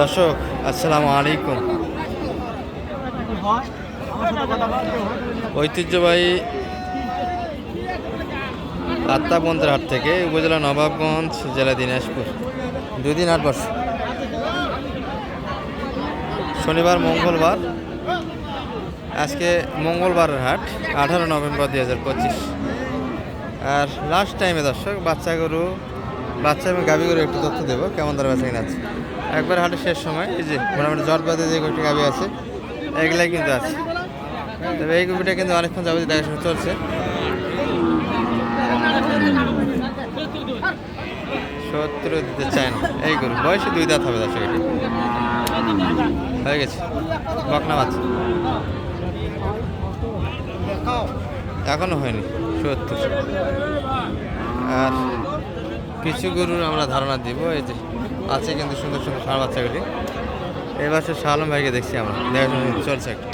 দর্শক, আসসালামু আলাইকুম। ঐতিহ্যবাহী আত্মাবন্দের হাট থেকে উপজেলা নবাবগঞ্জ, জেলা দিনাজপুর। দুদিন হাট বর্ষ শনিবার, মঙ্গলবার। আজকে মঙ্গলবারের হাট, আঠারো নভেম্বর দুই হাজার পঁচিশ। আর লাস্ট টাইমে দর্শক, বাচ্চা গরু, বাচ্চা এবং গাভী গরু একটু তথ্য দেবো, কেমন দর বেচা কিনা আছে। একবার হাটের শেষ সময়, এই যে মোটামুটি জট বাদে যে কয়েকটি গাভী আছে, এগুলাই কিন্তু আছে। তবে এই গরুটা কিন্তু অনেকক্ষণ যাবতীয় দেখাশোনা চলছে। সত্তর দিতে চায় না। এই গরু, বয়সে দুই দাঁত হবে দর্শক এটি হয়ে গেছে। বকনা বাচ্চা। এখনও হয়নি, সত্তর। আর কিছু গরুর আমরা ধারণা দিব, এই যে আছে কিন্তু সুন্দর সুন্দর ষাঁড় বাচ্চাগুলি। এই বছর শালম ভাইকে দেখছি আমরা। দেখাশোনা চলছে একটা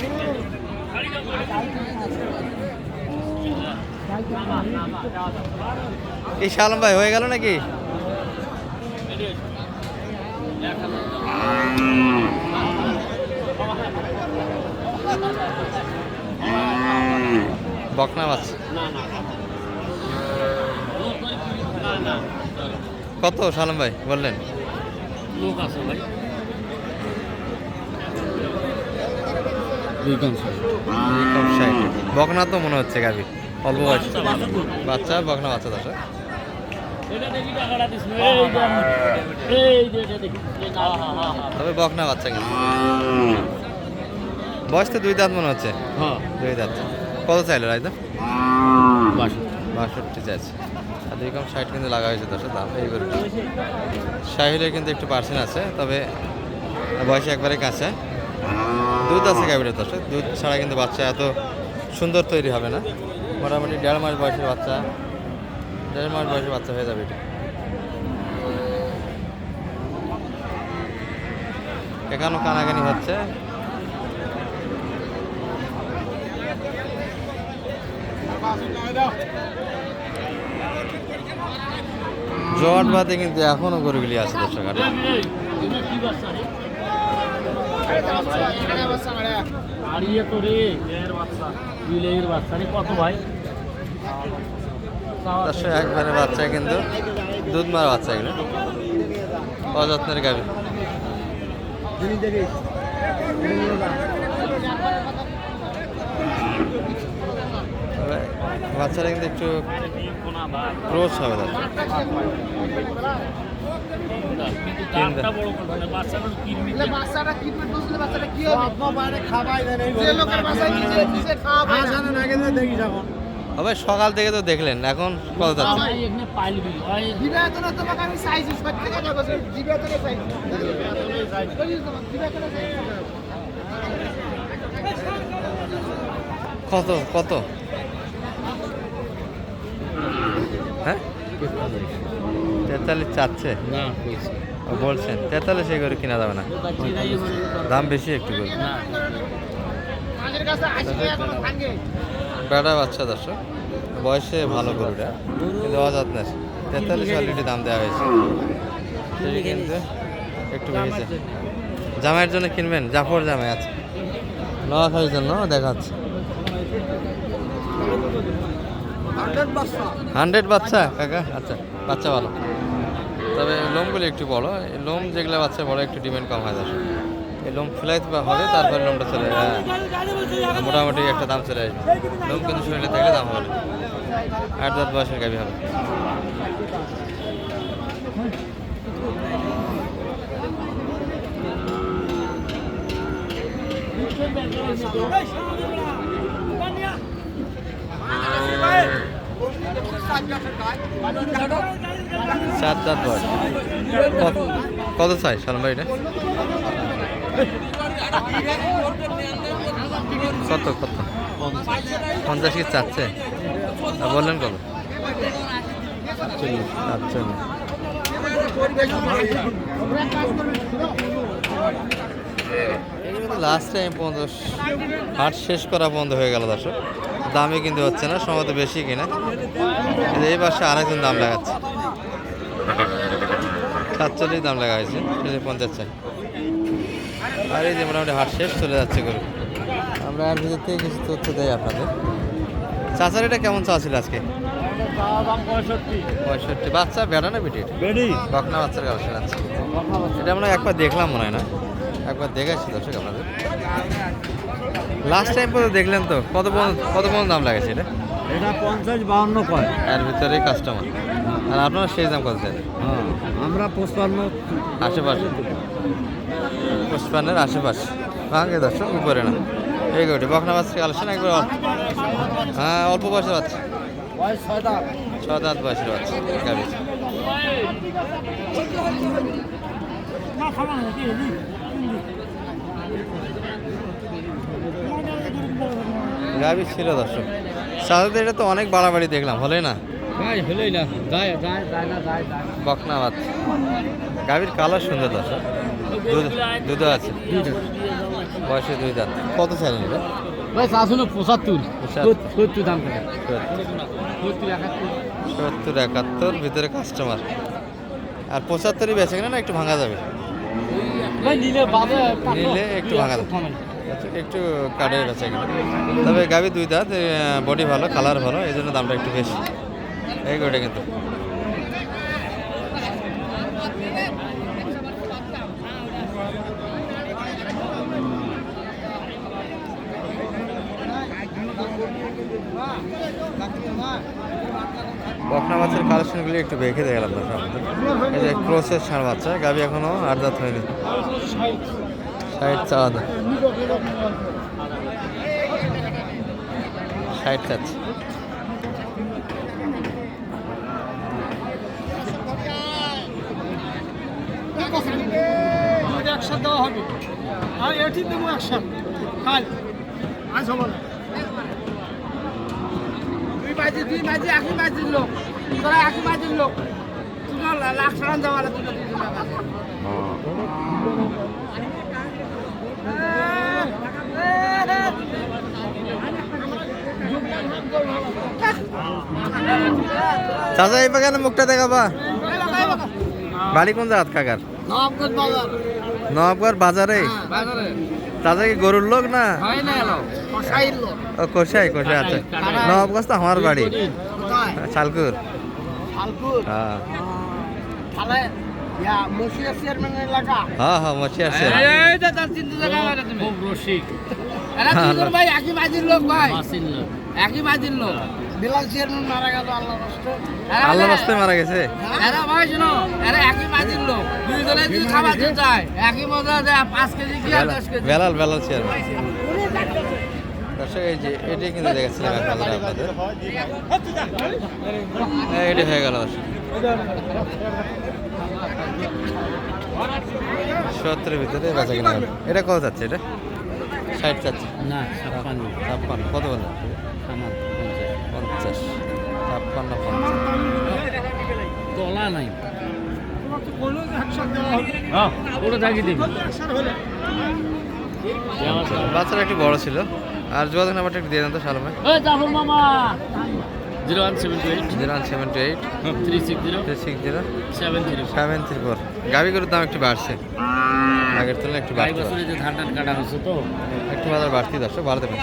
এই শালম ভাই, হয়ে গেল নাকি? বকনা বাচ্চা কত সালাম ভাই, বললেন? লোক আছে ভাই। বকনা তো মনে হচ্ছে গাবি। অল্প বয়স। বাচ্চা বকনা বাচ্চা দশ এটা দেখি টাকাটা দিস এই যে এই যে এটা দেখি। হা হা হা হা তবে বকনা বাচ্চা কিন্তু। বয়স তো দুই দাঁত মনে হচ্ছে। হ্যাঁ। দুই দাঁত। কত চাইলো রাইদা বাস বাষট্টি চাইছে। আর দুই কম ষাট কিন্তু লাগা হয়েছে দশ দাম এই শাহিলের কিন্তু একটু পার্সেন্ট আছে, তবে বয়সে একবারে কাছে। দুধ আছে গাভীর দশ দুধ ছাড়া কিন্তু বাচ্চা এত সুন্দর তৈরি হবে না। মোটামুটি দেড় মাস বয়সের বাচ্চা, দেড় মাস বয়সের বাচ্চা হয়ে যাবে এটা। এখানেও কানাকানি হচ্ছে। জট বাদে কিন্তু এখনও গরুগুলি আছে দর্শক হাটে। কি বাচ্চা কিন্তু দুধ মারা বাচ্চা এগুলো অযত্নের গাভী তবে বাচ্চারা কিন্তু একটু ক্রোচ হবে? সকাল থেকে তো দেখলেন এখন কত যাচ্ছে? এখানে পাইলবি হয় বিবেচনা তোমাকে আমি চাইছি সত্যি কথা বলছি বিবেচনা চাইছি বিবেচনা চাইছি কত কত হ্যাঁ তেতাল্লিশ চাচ্ছে? না বলছেন তেতাল্লিশ এই করে কিনা যাবে না। দাম বেশি একটু করে। না বেড়া বাচ্চা দর্শক বয়সে ভালো গরুটা কিন্তু অযত্নের তেতাল্লিশ অলরেডি দাম দেওয়া হয়েছে। কিন্তু? একটু বেশি জামাইয়ের জন্য কিনবেন? জাফর জামাই আছে। নোয়াখালীর জন্য দেখাচ্ছে। হান্ড্রেড বাচ্চা। কাকা আচ্ছা বাচ্চা ভালো। তবে লোমগুলি একটু বড়। এই লোম যেগুলো বাচ্চা বড় একটু ডিমান্ড কম হয় দর্শক। এই লোম ফেলাইতে বা হবে তারপরে লোমটা চলে হ্যাঁ মোটামুটি একটা দাম চলে আসবে। লোম কিন্তু শরীরে থাকলে দাম হবে। আট দশ বয়সের গাভি হবে। চার দাঁত বয়স কত- কত চাই সালাম ভাই কত কত? পঞ্চাশ কি চাচ্ছে? বললেন কত? আটচল্লিশ লাস্ট টাইম পর্যন্ত হাট শেষ করা বন্ধ হয়ে গেল দর্শক। দামে কিন্তু হচ্ছে না সম্ভবত বেশি কিনা। এই পাশে আরেকজন দাম লাগাচ্ছে। সাতচল্লিশ দাম লাগা হয়েছে পঞ্চাশ চাই আর এই যে মোটামুটি হাট শেষ চলে যাচ্ছে গরু। আমরা আর ভিতর থেকে কিছু তথ্য দেই আপনাদের। চাচার এটা কেমন চা ছিল আজকে? পঁয়ষট্টি। পঁয়ষট্টি বাচ্চা বেড়া না বেডি বকনা বাচ্চার আছে। এটা আমরা একবার দেখলাম মনে হয় না। একবার দেখেছি দর্শক আপনাদের। লাস্ট টাইম পর্যন্ত দেখলেন তো? কত কত পর্যন্ত দাম লাগেছে এটা? এটা পঞ্চাশ বাহান্ন কয়? এর ভিতরে কাস্টমার আর আপনারা সেই দাম কত চাই হ্যাঁ আমরা পঁচপান্ন। আশেপাশে? পুষ্পানের আশেপাশে। ভাঙে দর্শক উপরে না। এই গোটি বকনা বাচ্চা কালেকশন একবার হ্যাঁ অল্প বয়সের বাচ্চা। ছয় দাঁত বয়সের বাচ্চা গাভী ছিল দর্শক। সাধারণত এটা তো অনেক বাড়াবাড়ি দেখলাম হলে না? ভাই হলেই না। যায় যায় যায় না যায় যায়। বকনা বাচ্চা গাভীর কালার সুন্দর দর্শক। দুধ আছে। বয়সে দুই দাঁত। কত চাইলেন এটা। সত্তর একাত্তর। ভিতরে কাস্টমার আর পঁচাত্তরই বেঁচে কিনা না একটু ভাঙা যাবে? নিলে একটু ভাঙা যাবে। একটু কাটে বেঁচে কিনা তবে গাভী দুই দাঁত বডি ভালো কালার ভালো, এই জন্য দামটা একটু বেশি। এই গোটা কিন্তু। বকনা মাছের কালেকশনগুলি একটু বেঁকে দেখালাম দর্শক আপনাদের। এই যে ক্রোসের ষাঁড় বাচ্চা, গাভী এখনও আট দাঁত হয়নি। ষাট চাওয়া দাম ষাট চাচ্ছে একশো দেওয়া হবে আর এটি দেবো একশো কাল আজ হব না দুই বাজি দুই বাজি একই বাজির লোক তোরা একই বাজির লোক তুই লাখ টাকা দেওয়া তুই চাচা এই বাগানে মুখটা দেখাবা। বাড়ি কোন জায়গা কাকার? নবাবগড় বাজারে। বাজারে? চাচা কি গরুর লোক না? হয় কোষাই কোষাই আছে নবাবগঞ্জ তো আমার বাড়ি। শালকুর। হ্যাঁ। ইয়া চেয়ারম্যান হ্যাঁ হ্যাঁ খুব রসিক। ভাই একই বাজির লোক ভাই। একই বাজির লোক। বিলাল চেয়ারম্যান মারা গেল আল্লাহ কষ্ট আল্লাহ রাস্তায় মারা গেছে? এরা ভাই শোনো। এরা একই বাজির লোক। দুইজনে দুই খাবার দিতে চায় একই মজা দেয় পাঁচ কেজি কি আর দশ কেজি? বেলাল বেলাল চেয়ার দর্শক এই যে এটাই কিন্তু দেখাচ্ছিলাম আপনাদের। আপনাদের এটা হয়ে গেল দর্শক। সত্তরের ভিতরে বেচা কিনা গেল এটা কত যাচ্ছে এটা? ষাট যাচ্ছে। না ছাপ্পান্ন। ছাপ্পান্ন। কত বলে? পঞ্চাশ। ছাপ্পান্ন পঞ্চাশ। তলা নাই। হ্যাঁ ওটা থাকি দিবি। বাচ্চাটা একটু বড় ছিল। আর যোগাযোগ নাম্বারটা একটু দিয়ে দেন তো সালমে। মামা। Zero one seven two eight. Zero one seven two eight. Three six zero. Three six zero. Seven zero seven three four. গাভি গরুর দাম একটু বাড়ছে। আগের তুলনায় একটু বাড়ছে ধান টান কাটা হচ্ছে তো। একটু বাজার বাড়তি দর্শক ভালো দেখুন